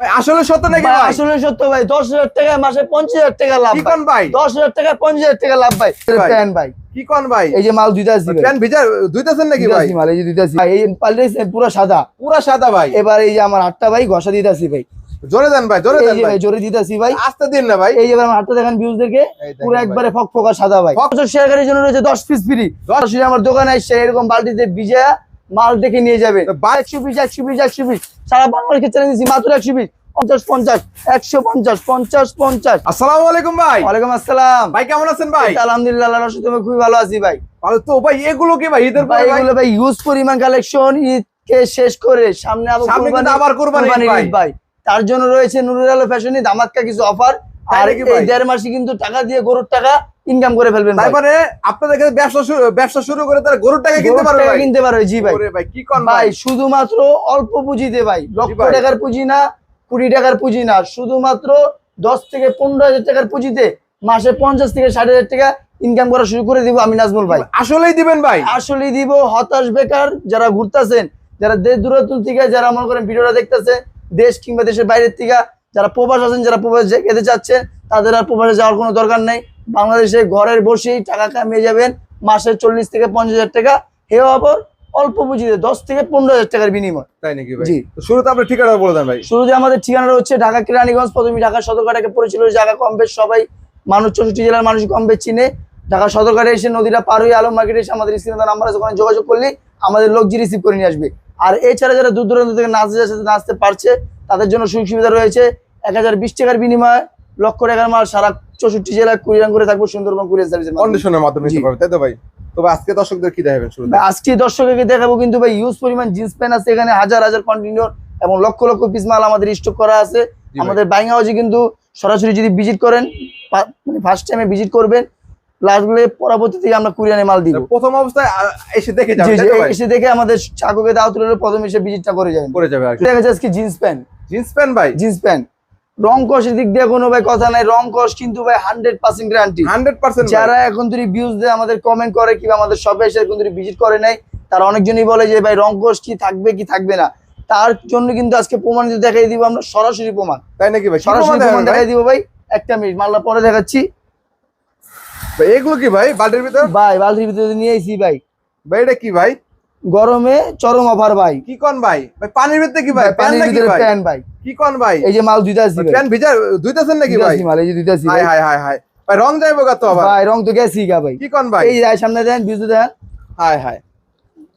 আসলে সত্য নাকি আসলে সত্য ভাই দশ হাজার টাকা মাসে পঞ্চাশ হাজার টাকা লাভ কোন ভাই? দশ হাজার টাকা পঞ্চাশ হাজার টাকা লাভ ভাই। প্যান ভাই? কি কোন ভাই? এই যে মাল দুইটা ভাই। প্যান ভিজা দুইতেছেন নাকি ভাই? মাল এই যে দুইটা ভাই এই পাল্টে পুরো সাদা। পুরা সাদা ভাই। এবার এই যে আমার হাতটা ভাই ঘষা দিতেছি ভাই। জোরে দেন ভাই জোরে দেন ভাই। জোরে দিতেছি ভাই। আস্তে দিন না ভাই। এই যে আমার হাতটা দেখেন ভিউজ দেখে পুরো একবারে ফক ফকা সাদা ভাই। ফক- বছর শেয়ারকারীর জন্য রয়েছে দশ পিস ফ্রি সরাসরি আমার দোকানে এসে এরকম বালতিতে ভিজা মাল দেখে নিয়ে যাবে। একশো পিস একশো পিস একশো পিস। সারা বাংলার ক্ষেত্রে দিচ্ছি মাত্র একশো পিস। পঞ্চাশ পঞ্চাশ একশো পঞ্চাশ পঞ্চাশ পঞ্চাশ। আসসালামু আলাইকুম ভাই। ওয়ালাইকুম আসসালাম। ভাই কেমন আছেন ভাই? আলহামদুলিল্লাহ আল্লাহর রহমতে আমি খুবই ভালো আছি ভাই। ভালো তো ভাই এগুলো কি ভাই ঈদের ভাই ভাই? এগুলো ভাই ইউজ পরিমাণ কালেকশন ঈদকে শেষ করে সামনে আবার ঈদ ভাই। তার জন্য রয়েছে নুরুল আলো ফ্যাশনে ধামাক্কা কিছু অফার আর এই? দেড় মাসে কিন্তু টাকা দিয়ে গরুর টাকা ইনকাম করে ফেলবেন তারপরে আপনাদের কাছে ব্যবসা শুরু ব্যবসা শুরু করে তারা গরুর টাকা কিনতে পারবে ভাই। কিনতে পারবে জি ভাই। ভাই কি কোন ভাই? শুধুমাত্র অল্প পুঁজিতে ভাই। লক্ষ টাকার পুঁজি না কুড়ি টাকার পুঁজি না। শুধুমাত্র দশ থেকে পনেরো হাজার টাকার পুঁজিতে মাসে পঞ্চাশ থেকে ষাট হাজার টাকা ইনকাম করা শুরু করে দিব আমি নাজমুল ভাই। আসলেই দিবেন ভাই। আসলেই দিব হতাশ বেকার যারা ঘুরতেছেন যারা দেশ দূরত্ব থেকে যারা মনে করেন ভিডিওটা দেখতেছে দেশ কিংবা দেশের বাইরের থেকে যারা প্রবাস আছেন যারা প্রবাস যেতে চাচ্ছেন তাদের আর প্রবাসে যাওয়ার কোনো দরকার নেই। বাংলাদেশে ঘরের বসেই টাকা কামিয়ে যাবেন। মাসে চল্লিশ থেকে পঞ্চাশ হাজার টাকা। হে অপর অল্প পুঁজিতে দশ থেকে পনেরো হাজার টাকার বিনিময়। তাই নাকি ভাই? জি। তো শুরুতে আপনার ঠিকানা বলে দেন ভাই। শুরুতে আমাদের ঠিকানাটা হচ্ছে ঢাকা কেরানীগঞ্জ। প্রথমে ঢাকা সদরঘাটাকে পড়েছিল জায়গা কম বেশ সবাই মানুষ চৌষট্টি জেলার মানুষ কম বেশ চিনে। ঢাকা সদরঘাটে এসে নদীটা পার হয়ে আলম মার্কেটে এসে আমাদের স্ক্রিনে নাম্বার আছে ওখানে যোগাযোগ করলে আমাদের লোক জি রিসিভ করে নিয়ে আসবে। আর এছাড়া যারা দূর দূরান্ত থেকে নাচতে যাচ্ছে নাচতে পারছে তাদের জন্য সুযোগ সুবিধা রয়েছে। এক হাজার বিশ টাকার বিনিময়ে। লক্ষ টাকার মাল সারা চৌষট্টি জেলায় কুরিয়ান করে থাকব সুন্দরবন সার্ভিসের মাধ্যমে। কন্ডিশনের মাধ্যমে নিতে পারবে তাই তো ভাই? তো আজকে দর্শকদের কি দেখাবেন শুরুতে? আজকে দর্শককে দেখাবো কিন্তু ভাই ইউজ পরিমাণ জিন্স প্যান্ট আছে এখানে হাজার হাজার কন্টিনিউর এবং লক্ষ লক্ষ পিস মাল আমাদের স্টক করা আছে। আমাদের বাইং হাউসে কিন্তু সরাসরি যদি ভিজিট করেন পা- মানে ফার্স্ট টাইমে ভিজিট করবেন প্লাসগুলো পরবর্তী থেকে আমরা কুরিয়ানে মাল দিব। প্রথম অবস্থায় এসে দেখে যাবেন? এসে দেখে আমাদের চাকুকে দাও তুলে প্রথম এসে ভিজিটটা করে যাবেন। করে যাবে দেখা যাচ্ছে আজকে জিন্স প্যান্ট জিন্স প্যান্ট ভাই? জিন্স প্যান্ট রং কষের দিক দিয়ে কোনো ভাই কথা নাই। রং কষ কিন্তু ভাই hundred percent guarantee hundred percent যারা এখন তুই ভিউজ দিয়ে আমাদের কমেন্ট করে কিংবা আমাদের শপে এসে এখন তুই ভিজিট করে নাই তারা অনেকজনই বলে যে ভাই রংকোশ কি থাকবে কি থাকবে না? তার জন্য কিন্তু আজকে প্রমাণিত দেখাই দিব আমরা সরাসরি প্রমাণ। তাই নাকি ভাই? সরাসরি প্রমাণ প্রমাণ? দেখাই দিব ভাই। একটা মিনিট মালটা পরে দেখাচ্ছি। এগুলো কি ভাই? বাল্টির ভিতরে? ভাই বালতির ভিতরে নিয়ে আইছি ভাই। ভাই এটা কি ভাই? গরমে চরম অফার ভাই। কি কোন ভাই? ভাই পানির ভিতরে কি ভাই? পানির ভিতরে প্যান ভাই। কি কোন ভাই? এই যে মাল দুইটা প্যান ভিজা দুইতেছেন নাকি ভাই? মাল এই যে দুইটা হাই ভাই। হাই ভাই রং যাইবো কত আবার। ভাই রং তো গেছি গা ভাই। কি কোন ভাই? এই যে সামনে দেন দেন। হাই হাই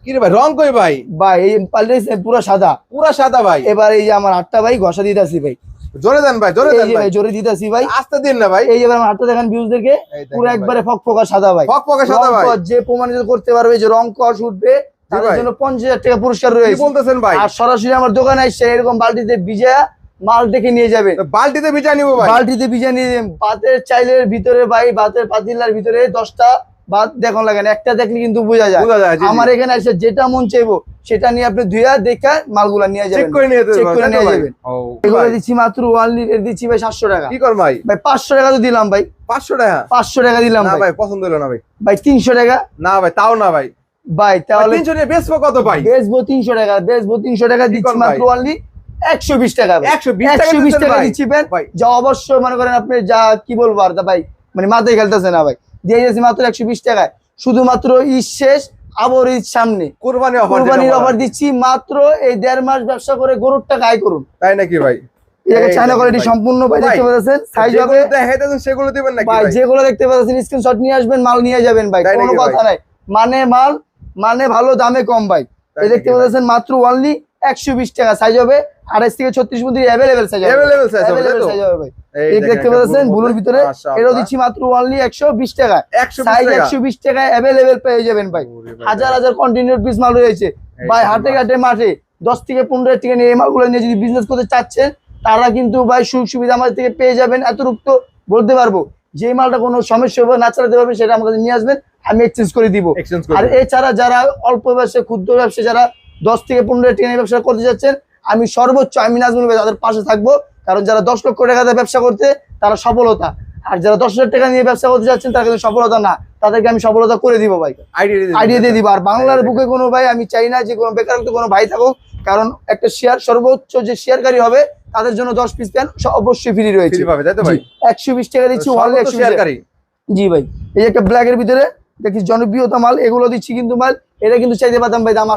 কি রে ভাই রং কই ভাই? ভাই এই পাল্টে পুরো সাদা। পুরা সাদা ভাই। এবার এই যে আমার হাতটা ভাই ঘষা দিতেছি ভাই। জোরে দেন ভাই জোরে দেন ভাই। জোরে দিতেছি ভাই। আস্তে দিন না ভাই। এই যে আমার হাতটা দেখেন ভিউজ দেখে এই পুরো একবারে ফক ফকা সাদা ভাই। ফক ফকে সাদা ভাই। যে প্রমাণিত করতে পারবে যে রং কস উঠবে তাদের জন্য পঞ্চাশ হাজার টাকা পুরস্কার রয়েছে। বলতেছেন ভাই? আর সরাসরি আমার দোকানে এরকম বালতিতে ভিজা মাল দেখে নিয়ে যাবে বালতিতে ভিজা নিবো ভাই। বালতিতে ভিজা নিয়ে যাবেন। ভাতের চাইলের ভিতরে ভাই ভাতের পাতিলার ভিতরে দশটা ভাত দেখুন লাগেন একটা দেখলে কিন্তু বোঝা যায়। আমার এখানে এসে যেটা মন চাইব সেটা নিয়ে আপনি ধুয়া দেখা মালগুলা নিয়ে যাবেন। নিয়ে যেতে চেক করে নিয়ে যাবেন। এগুলো দিচ্ছি মাত্র ওয়ান লিটার দিচ্ছি ভাই সাতশো টাকা। কি কর ভাই? ভাই পাঁচশো টাকা তো দিলাম ভাই। পাঁচশো টাকা? পাঁচশো টাকা দিলাম ভাই। ভাই পছন্দ হলো না ভাই। ভাই তিনশো টাকা। না ভাই তাও না ভাই। ভাই তাহলে তিনশো নিয়ে বেচবো কত ভাই? বেচবো তিনশো টাকা বেচবো তিনশো টাকা দিচ্ছি মাত্র অনলি একশো বিশ টাকা ভাই। 120 টাকা টাকা? দিচ্ছি ভাই। যা অবশ্যই মনে করেন আপনি যা কি বলব আর ভাই মানে মাথায় খেলতেছে না ভাই। দিয়ে যাচ্ছি মাত্র একশো বিশ টাকায় শুধুমাত্র ঈদ শেষ আবার ঈদ সামনে। কোরবানি অফার কোরবানির অফার দিচ্ছি মাত্র এই দেড় মাস ব্যবসা করে গরুর টাকা আয় করুন। তাই নাকি ভাই? চায়না কোয়ালিটি সম্পূর্ণ ভাই দেখতে পাচ্ছেন? সাইজ হবে। সেগুলো দিবেন নাকি ভাই ভাই? যেগুলো দেখতে পাচ্ছেন স্ক্রিনশট নিয়ে আসবেন মাল নিয়ে যাবেন ভাই কোনো কথা নাই। মানে মাল মানে ভালো দামে কম ভাই। এই দেখতে পাচ্ছেন মাত্র অনলি একশো বিশ টাকা সাইজ হবে। আড়াইশ থেকে ছত্রিশ মধ্যে অ্যাভেলেবেল সাইজ হবে। ভাই। এই দেখতে পাচ্ছেন বুলুর ভিতরে। এটাও দিচ্ছি মাত্র অনলি একশো বিশ টাকা। 120 সাইজ একশো বিশ টাকায় অ্যাভেলেবেল পেয়ে যাবেন ভাই। হাজার হাজার কন্টিনিউ পিস মাল রয়েছে। ভাই হাটে ঘাটে মাঠে দশ থেকে পনেরো টাকা নিয়ে এই মালগুলো নিয়ে যদি বিজনেস করতে চাচ্ছেন তারা কিন্তু ভাই সুযোগ সুবিধা আমাদের থেকে পেয়ে যাবেন। এতটুক তো বলতে পারব। যে মালটা কোনো সমস্যা হবে না চালাতে পারবে সেটা আমাদের নিয়ে আসবেন। আমি এক্সচেঞ্জ করে দিব। আর এছাড়া যারা অল্প ব্যবসা ক্ষুদ্র ব্যবসা যারা দশ থেকে পনেরো টাকা ব্যবসা করতে যাচ্ছেন আমি সর্বোচ্চ আমি নাজমুল ভাই তাদের পাশে থাকব। কারণ যারা দশ লক্ষ টাকা দিয়ে ব্যবসা করতে তারা সফলতা। আর যারা দশ হাজার টাকা নিয়ে ব্যবসা করতে যাচ্ছেন তারা কিন্তু সফলতা না। তাদেরকে আমি সফলতা করে দিব ভাই। আইডিয়া দিয়ে দিব। আর বাংলার বুকে কোনো ভাই আমি চাই না যে কোনো বেকারত্ব কোনো ভাই থাকুক। কারণ একটা শেয়ার সর্বোচ্চ যে শেয়ারকারী হবে তাদের জন্য দশ পিস প্যান অবশ্যই ফ্রি রয়েছে। একশো বিশ টাকা দিচ্ছি জি ভাই। এই একটা ব্ল্যাকের ভিতরে দেখি জনপ্রিয়তা মাল এগুলো দিচ্ছি কিন্তু মাল এটা কিন্তু চাইতে পারতাম ভাই দাম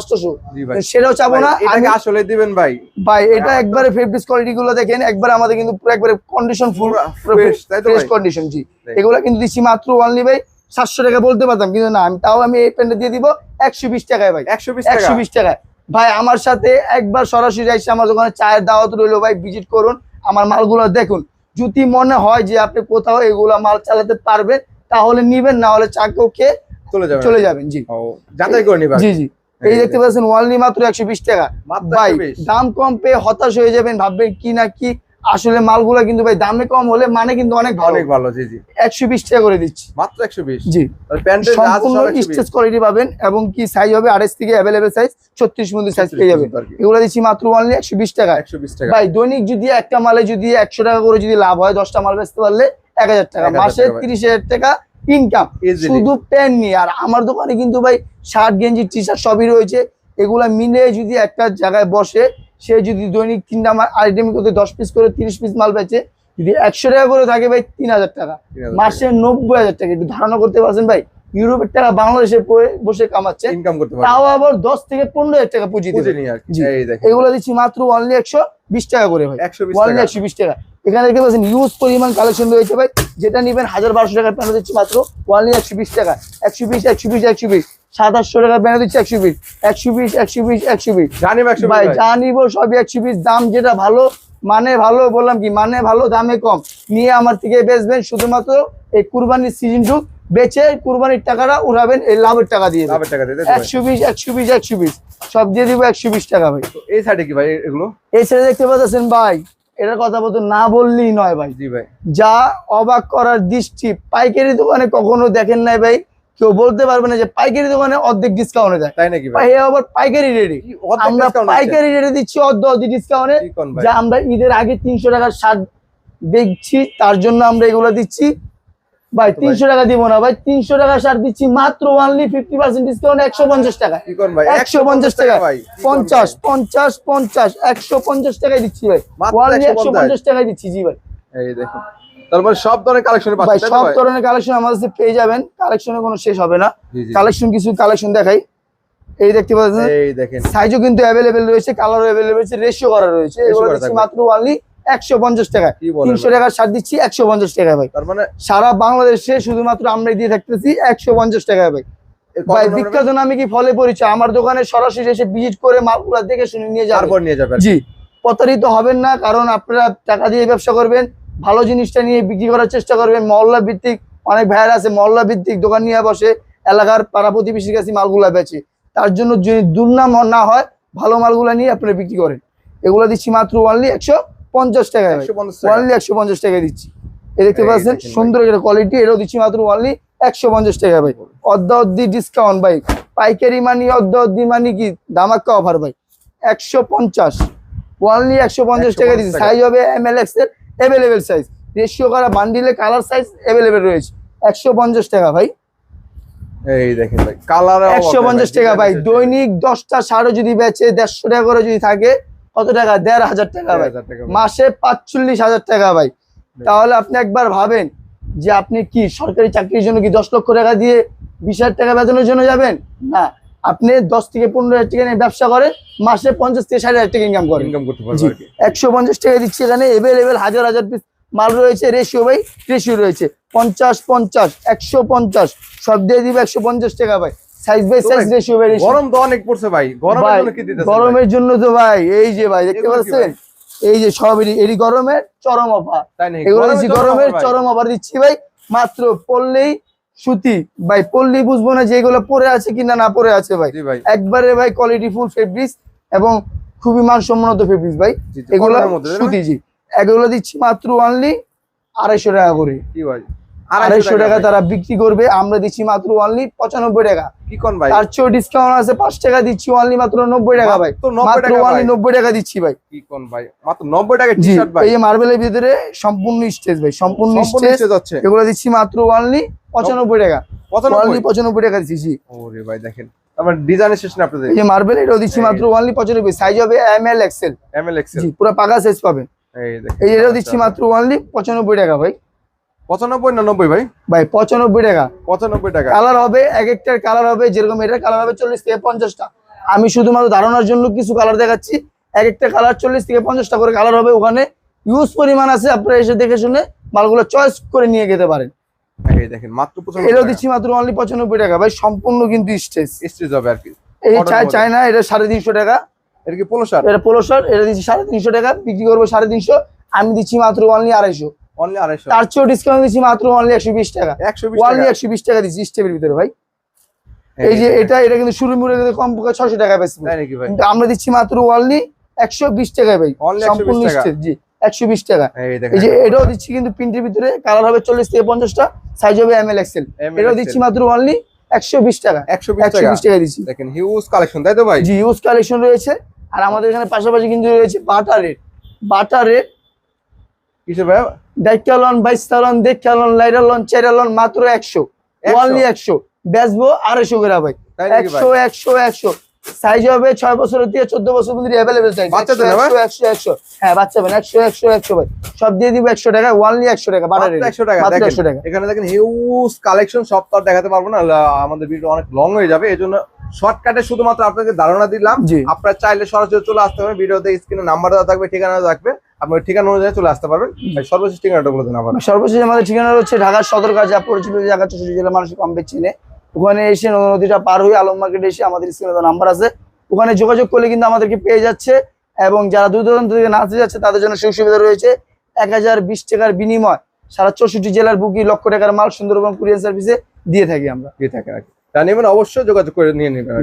ভাই। সেটাও চাবো না আসলে দিবেন ভাই। ভাই এটা একবারে ফেব্রিক্স কোয়ালিটি গুলো দেখেন একবার আমাদের কিন্তু একবারে কন্ডিশন ফুল ফ্রেশ কন্ডিশন জি। এগুলো কিন্তু দিচ্ছি মাত্র অনলি ভাই সাতশো টাকা বলতে পারতাম কিন্তু না আমি তাও আমি এই প্যান্টটা দিয়ে দিব একশো বিশ টাকায় ভাই। একশো বিশ একশো বিশ টাকায়। ভাই আমার সাথে একবার সরাসরি এসে আমার দোকানে চায়ের দাওয়াত রইল ভাই ভিজিট করুন আমার মালগুলো দেখুন। যদি মনে হয় যে আপনি কোথাও এগুলা মাল চালাতে পারবেন তাহলে নিবেন না হলে চাকেও খেয়ে চলে যাবে চলে যাবেন জি। যাচাই করে নিবা জি জি। এই দেখতে পাচ্ছেন ওয়ানলি মাত্র একশো বিশ টাকা। ভাই দাম কম পেয়ে হতাশ হয়ে যাবেন ভাববেন কি না কি। আসলে মালগুলা কিন্তু ভাই দামে কম হলে মানে কিন্তু অনেক ভালো। অনেক ভালো জি জি। একশো বিশ টাকা করে দিচ্ছি। মাত্র একশো বিশ। জি। প্যান্টের সম্পূর্ণ স্টেজ কোয়ালিটি পাবেন এবং কি সাইজ হবে আড়াইশ থেকে অ্যাভেলেবেল সাইজ ছত্রিশ মধ্যে সাইজ পেয়ে যাবেন। এগুলো দিচ্ছি মাত্র অনলি একশো বিশ টাকা। একশো বিশ টাকা। ভাই দৈনিক যদি একটা মালে যদি একশো টাকা করে যদি লাভ হয় দশটা মাল বেচতে পারলে এক হাজার টাকা মাসে তিরিশ হাজার টাকা ইনকাম শুধু প্যান্ট নিয়ে। আর আমার দোকানে কিন্তু ভাই শার্ট গেঞ্জি টি শার্ট সবই রয়েছে। এগুলা মিলে যদি একটা জায়গায় বসে সে যদি দৈনিক তিনটা আইটেম করতে দশ পিস করে তিরিশ পিস মাল বেচে যদি একশো টাকা করে থাকে ভাই তিন হাজার টাকা। মাসে নব্বই হাজার টাকা। একটু ধারণা করতে পারছেন ভাই? ইউরোপের টাকা বাংলাদেশে বসে কামাচ্ছে। ইনকাম করতে তাও আবার দশ থেকে পনেরো হাজার টাকা পুঁজি এগুলো দিচ্ছি মাত্র অনলি একশো বিশ টাকা করে ভাই। অনলি টাকা। একশো বিশ টাকা। এখানে দেখতে পাচ্ছেন ইউজ পরিমাণ কালেকশন রয়েছে ভাই। যেটা নিবেন হাজার বারোশো টাকার প্যান্ট দিচ্ছি মাত্র অনলি একশো বিশ টাকা। একশো বিশ একশো বিশ একশো বিশ। সাতাশশো টাকার প্যান্ট দিচ্ছি একশো বিশ। একশো বিশ একশো বিশ একশো বিশ। ভাই যা নিব সবই একশো বিশ। দাম যেটা ভালো মানে ভালো বললাম কি মানে ভালো দামে কম। নিয়ে আমার থেকে বেচবেন। শুধুমাত্র এই কুরবানির সিজন সিজনটুক বেচে কুরবানির টাকাটা উড়াবেন এই লাভের টাকা দিয়ে লাভের টাকা দিয়ে একশো বিশ একশো বিশ একশো বিশ। সব দিয়ে দিব একশো বিশ টাকা ভাই। এই সাইডে কি ভাই এগুলো? এই ছেলে দেখতে পাচ্ছেন ভাই এটার কথা বলতো না বললেই নয় ভাই। জি ভাই। যা অবাক করার দৃষ্টি পাইকারি দোকানে কখনো দেখেন নাই ভাই। কেউ বলতে পারবে না যে পাইকারি দোকানে অর্ধেক ডিসকাউন্টে দেয় তাই নাকি ভাই? আবার পাইকারি রেটে আমরা পাইকারি রেটে দিচ্ছি অর্ধ অর্ধ ডিসকাউন্টে যা আমরা ঈদের আগে তিনশো টাকার শার্ট দেখছি তার জন্য আমরা এগুলো দিচ্ছি। ভাই তিনশো টাকা দিব না ভাই তিনশো টাকা শার্ট দিচ্ছি মাত্র অনলি ফিফটি পার্সেন্ট ডিসকাউন্ট একশো পঞ্চাশ টাকা। একশো পঞ্চাশ টাকা। ভাই পঞ্চাশ পঞ্চাশ পঞ্চাশ একশো পঞ্চাশ টাকায় দিচ্ছি ভাই। ওয়ানলি একশো পঞ্চাশ। টাকায় দিচ্ছি জি ভাই। এই দেখুন। তারপরে সব ধরনের কালেকশন ভাই সব ধরনের কালেকশন আমাদের কাছে পেয়ে যাবেন। কালেকশনে কোনো শেষ হবে না। কালেকশন কিছু কালেকশন দেখাই। এই দেখতে পাচ্ছেন? এই দেখেন। সাইজও কিন্তু অ্যাভেলেবেল রয়েছে কালারও অ্যাভেলেবেল রয়েছে রেশিও করা রয়েছে। এগুলো। মাত্র অনলি একশো পঞ্চাশ তিনশো টাকার শার্ট দিচ্ছি একশো পঞ্চাশ টাকা ভাই। তার মানে সারা বাংলাদেশে শুধুমাত্র আমরাই দিয়ে থাকতেছি একশো পঞ্চাশ টাকা ভাই। ভাই বিখ্যাত নামে কি ফলে পরিচয়? আমার দোকানে সরাসরি এসে ভিজিট করে মালগুলা দেখে শুনে নিয়ে যাবেন নিয়ে যাবেন। জি। প্রতারিত হবেন না কারণ আপনারা টাকা দিয়ে ব্যবসা করবেন ভালো জিনিসটা নিয়ে বিক্রি করার চেষ্টা করবেন। মহল্লা ভিত্তিক অনেক ভাইয়ার আছে মহল্লা ভিত্তিক দোকান নিয়ে বসে এলাকার পাড়া প্রতিবেশীর কাছে মালগুলা বেচে। তার জন্য যদি দুর্নাম না হয় ভালো মালগুলা নিয়ে আপনারা বিক্রি করেন। এগুলো দিচ্ছি মাত্র অনলি একশো পঞ্চাশ টাকায় ভাই 150 টাকা। অনলি একশো পঞ্চাশ টাকায় দিচ্ছি। দেখতে পাচ্ছেন? সুন্দর একটা কোয়ালিটি এটাও দিচ্ছি মাত্র অনলি একশো পঞ্চাশ টাকা ভাই। অর্ধ অর্ধি ডিসকাউন্ট ভাই। পাইকারি মানি অর্ধ অর্ধি মানি কি? দামাক্কা অফার ভাই। একশো পঞ্চাশ। অনলি একশো পঞ্চাশ টাকা দিচ্ছি। সাইজ হবে এম এল এক্সের অ্যাভেলেবেল সাইজ রেশিও করা বান্ডিলে কালার সাইজ অ্যাভেলেবেল রয়েছে। একশো পঞ্চাশ টাকা ভাই। এই দেখেন ভাই। কালার একশো পঞ্চাশ টাকা ভাই। দৈনিক দশটা সারও যদি বেচে দেড়শো টাকা করে যদি থাকে কত টাকা? দেড় হাজার টাকা ভাই। মাসে পাঁচচল্লিশ হাজার টাকা ভাই। তাহলে আপনি একবার ভাবেন যে আপনি কি সরকারি চাকরির জন্য কি দশ লক্ষ টাকা দিয়ে বিশ হাজার টাকা বেতনের জন্য যাবেন? না। আপনি দশ থেকে পনেরো হাজার টাকা নিয়ে ব্যবসা করে মাসে পঞ্চাশ থেকে ষাট হাজার টাকা ইনকাম করেন। ইনকাম করতে পারবে একশো পঞ্চাশ টাকা দিচ্ছি এখানে। এভেলেবেল হাজার হাজার পিস মাল রয়েছে রেশিও ভাই রেশিও রয়েছে। পঞ্চাশ পঞ্চাশ একশো পঞ্চাশ। সব দিয়ে দিবে একশো পঞ্চাশ টাকা ভাই। সাইজ বাই সাইজ রেশিও ভাই ratio। গরম তো অনেক পড়ছে ভাই। গরমের জন্য কি দিতেছেন গরমের জন্য তো ভাই এই যে ভাই দেখতে পাচ্ছেন? এই যে সব এরই গরমের চরম অফার। এগুলো গরমের দিচ্ছি গরমের চরম অফার দিচ্ছি ভাই মাত্র পড়লেই সুতি। ভাই পড়লেই বুঝব না যে এগুলো পরে আছে কিনা না পরে আছে ভাই। একবারে ভাই কোয়ালিটি ফুল ফেব্রিক্স এবং খুবই মানসম্মত ফেব্রিক্স ভাই। এগুলো? সুতি জি। এগুলো দিচ্ছি মাত্র অনলি আড়াইশো টাকা করে। কি ভাই? আড়াইশো টাকা তারা বিক্রি করবে আমরা দিচ্ছি মাত্র অনলি পঁচানব্বই টাকা। ভাই? তার চেয়েও ডিসকাউন্ট আছে পাঁচ টাকা দিচ্ছি অনলি মাত্র নব্বই টাকা ভাই। মাত্র 90 মাত্র টাকা অনলি নব্বই টাকা দিচ্ছি ভাই। কি কোন ভাই? মাত্র 90 টাকা জি এই মার্বেলের ভিতরে সম্পূর্ণ স্টেজ ভাই সম্পূর্ণ স্টেজ এগুলো দিচ্ছি মাত্র অনলি পঁচানব্বই টাকা। অনলি 95 পঁচানব্বই টাকা দিচ্ছি জি। ওরে ভাই দেখেন। আমার ডিজাইন এসেছেন আপনাদের? এই মার্বেল দিচ্ছি মাত্র অনলি পঁচানব্বই সাইজ হবে M L XL M L XL জি পুরো পাকা সাইজ পাবেন। এই দেখেন এই যে এটাও দিচ্ছি মাত্র অনলি পঁচানব্বই টাকা ভাই। না ভাই? ভাই পঁচানব্বই টাকা। পঁচানব্বই টাকা। কালার হবে এক একটার কালার হবে যেরকম কালার হবে চল্লিশ থেকে পঞ্চাশটা। আমি শুধুমাত্র ধারণার জন্য কিছু কালার দেখাচ্ছি। এক একটা কালার চল্লিশ থেকে পঞ্চাশটা করে কালার হবে। ওখানে ইউজ পরিমাণ আছে আপনারা এসে দেখে শুনে মালগুলো চয়েস করে নিয়ে যেতে পারেন। এই দেখেন মাত্র দিচ্ছি মাত্র অনলি টাকা। ভাই সম্পূর্ণ কিন্তু স্টেজ স্টেজ হবে আর কি। এই Modern চাই না এটা সাড়ে তিনশো টাকা। এটা কি পোলো শার্ট এটা পোলো শার্ট এটা দিচ্ছি সাড়ে তিনশো টাকা। বিক্রি করব সাড়ে তিনশো। আমি দিচ্ছি মাত্র অনলি আড়াইশো। অনলি আড়াইশো। তার চেয়েও ডিসকাউন্ট দিচ্ছি মাত্র অনলি একশো বিশ টাকা। একশো অনলি একশো বিশ টাকা দিচ্ছি স্টেপের ভিতরে ভাই। এই যে এটা এটা কিন্তু শুরু মুড়ে কিন্তু কম পক্ষে ছশো টাকা কিন্তু আমরা দিচ্ছি মাত্র অনলি একশো বিশ টাকায় ভাই। Only 120 সম্পূর্ণ। জি একশো বিশ টাকা। এই যে এটাও দিচ্ছি কিন্তু প্রিন্টের ভিতরে কালার হবে চল্লিশ থেকে পঞ্চাশটা সাইজ হবে এম এল এক্সেল এটাও দিচ্ছি মাত্র অনলি একশো বিশ টাকা। একশো বিশ টাকা। দিচ্ছি। দেখেন হিউজ কালেকশন তাই তো ভাই? জি কালেকশন রয়েছে। আর আমাদের এখানে পাশাপাশি কিন্তু রয়েছে বাটার রেট বাটার রেট ভাই? ডাইকালন বাইশালন দেখালন লাইরালন চেরালন মাত্র একশো। 100 অনলি একশো। বেচবো আড়াইশো করে ভাই। ভাই একশো একশো একশো। সাইজ হবে ছয় বছরের থেকে চোদ্দ বছর পর্যন্ত অ্যাভেলেবেল সাইজ ভাই? একশো একশো একশো। হ্যাঁ বাচ্চা পাবেন একশো একশো একশো ভাই। সব দিয়ে দিব একশো টাকা। ওয়ানলি একশো টাকা বাটার একশো টাকা। একশো টাকা। এখানে দেখেন হিউজ কালেকশন সব তো দেখাতে পারব না। আমাদের ভিডিও অনেক লং হয়ে যাবে। এই জন্য শর্টকাটে শুধুমাত্র আপনাকে ধারণা দিলাম। আপনারা চাইলে সরাসরি চলে আসতে পারবেন ভিডিওতে স্ক্রিনে নাম্বার দেওয়া থাকবে ঠিকানা থাকবে। আপনি ওই ঠিকানা অনুযায়ী চলে আসতে পারবেন। সর্বশেষ ঠিকানাটা বলে দেন আবার সর্বশেষ আমাদের ঠিকানা হচ্ছে ঢাকার সদর কাজে পরিচিত জায়গা চৌষট্টি জেলার মানুষ কম বেশি চিনে। ওখানে এসে নদী নদীটা পার হয়ে আলম মার্কেটে এসে আমাদের স্ক্রিনে নাম্বার আছে। ওখানে যোগাযোগ করলে কিন্তু আমাদেরকে পেয়ে যাচ্ছে এবং যারা দূর দূরান্ত থেকে নাচতে যাচ্ছে তাদের জন্য সুযোগ সুবিধা রয়েছে এক হাজার বিশ টাকার বিনিময়। সারা চৌষট্টি জেলার বুকি লক্ষ টাকার মাল সুন্দরবন কুরিয়ার সার্ভিসে দিয়ে থাকি আমরা। দিয়ে থাকে আর কি। তা নেবেন অবশ্যই যোগাযোগ করে নিয়ে নেবেন